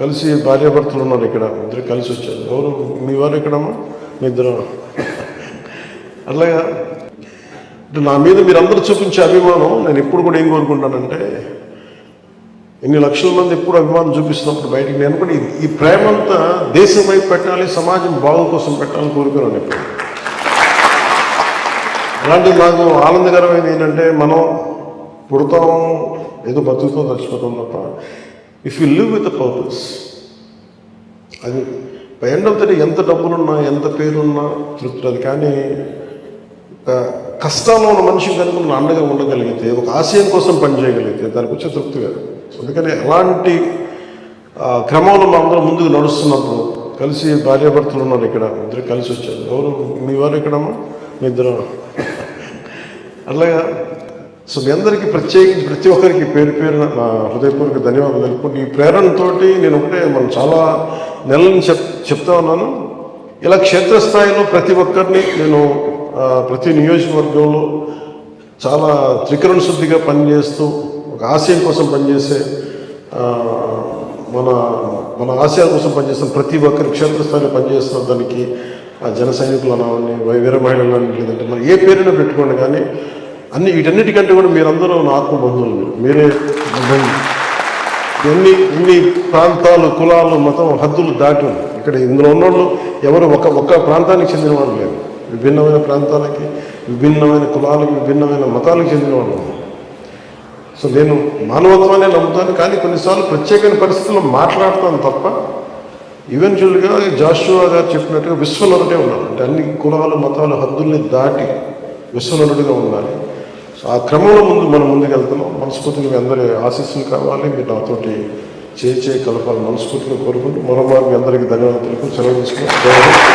కలిసి భార్యాభర్తలు ఉన్నారు ఇక్కడ. ఇద్దరు కలిసి వచ్చారు. ఎవరు? మీ వారు ఎక్కడమ్మా? మీ ఇద్దరు. అట్లాగా అంటే నా మీద మీరందరూ చూపించే అభిమానం నేను ఎప్పుడు కూడా ఏం కోరుకుంటానంటే ఎన్ని లక్షల మంది ఎప్పుడు అభిమానం చూపిస్తున్నప్పుడు బయటికి నేను కూడా ఈ- ఈ ప్రేమ అంతా దేశం వైపు పెట్టాలి సమాజం బాగు కోసం పెట్టాలని కోరుకున్నాను ఎప్పుడు. అలాంటి నాకు ఆనందకరమైనది ఏంటంటే మనం పుడతాం ఏదో బతుకుతో చచ్చిపోతాం తప్ప if you live with purpose అది ఎండ్ ఆఫ్ ద డే ఎంత డబ్బులున్నా ఎంత పేరున్నా తృప్తి కానీ కష్టాల్లో ఉన్న మనిషి కనుక నువ్వు అండగా ఉండగలిగితే ఒక ఆశయం కోసం పనిచేయగలిగితే దానికి వచ్చే తృప్తి కాదు అందుకని ఎలాంటి క్రమంలో మా అందరం ముందుకు నడుస్తున్నప్పుడు కలిసి భార్యాభర్తలు ఉన్నారు ఇక్కడ ఇద్దరు కలిసి వచ్చారు. ఎవరు? మీ వారు ఇక్కడమ్మా మీ ఇద్దరు. అట్లాగా సో మీ అందరికీ ప్రత్యేకించి ప్రతి ఒక్కరికి పేరు పేరున నా హృదయపూర్వక ధన్యవాదాలు తెలుపుకుంటూ ఈ ప్రేరణతోటి నేను ఒకటే మనం చాలా నెలలను చెప్ చెప్తా ఉన్నాను. ఇలా క్షేత్రస్థాయిలో ప్రతి ఒక్కరిని నేను ప్రతి నియోజకవర్గంలో చాలా త్రికరణ శుద్ధిగా పనిచేస్తూ ఒక ఆశయం కోసం పనిచేసే మన మన ఆశయాల కోసం పనిచేస్తున్న ప్రతి ఒక్కరి క్షేత్రస్థాయిలో పనిచేస్తున్న దానికి ఆ జన సైనికులు అనవని వీర మహిళలు అని లేదంటే మనం ఏ పేరైనా పెట్టుకోండి కానీ అన్ని వీటన్నిటికంటే కూడా మీరందరూ నా ఆత్మబంధువులు మీరే ఎన్ని ఎన్ని ఇన్ని ప్రాంతాలు కులాలు మతం హద్దులు దాటి ఇక్కడ ఇందులో ఉన్నోళ్ళు ఎవరు ఒక ఒక్క ప్రాంతానికి చెందిన వాళ్ళు లేరు. విభిన్నమైన ప్రాంతాలకి విభిన్నమైన కులాలకి విభిన్నమైన మతాలకు చెందిన వాళ్ళు సో నేను మానవత్వాన్ని నమ్ముతాను కానీ కొన్నిసార్లు ప్రత్యేకమైన పరిస్థితుల్లో మాట్లాడతాను తప్ప ఈవెన్చువల్గా జాషువా గారు చెప్పినట్టుగా విశ్వనరుడే ఉన్నారు అంటే అన్ని కులాలు మతాలు హద్దుల్ని దాటి విశ్వనరుడిగా ఉండాలి. ఆ క్రమంలో ముందు మనం ముందుకు వెళ్తున్నాం మనస్ఫూర్తిగా మీ అందరి ఆశీస్సులు కావాలి. మీరు నాతోటి చేయి చేయి కలపాలి మనస్ఫూర్తిగా కోరుకుంటూ మరో మీ అందరికీ ధన్యవాదాలు సెలవు తీసుకున్నాం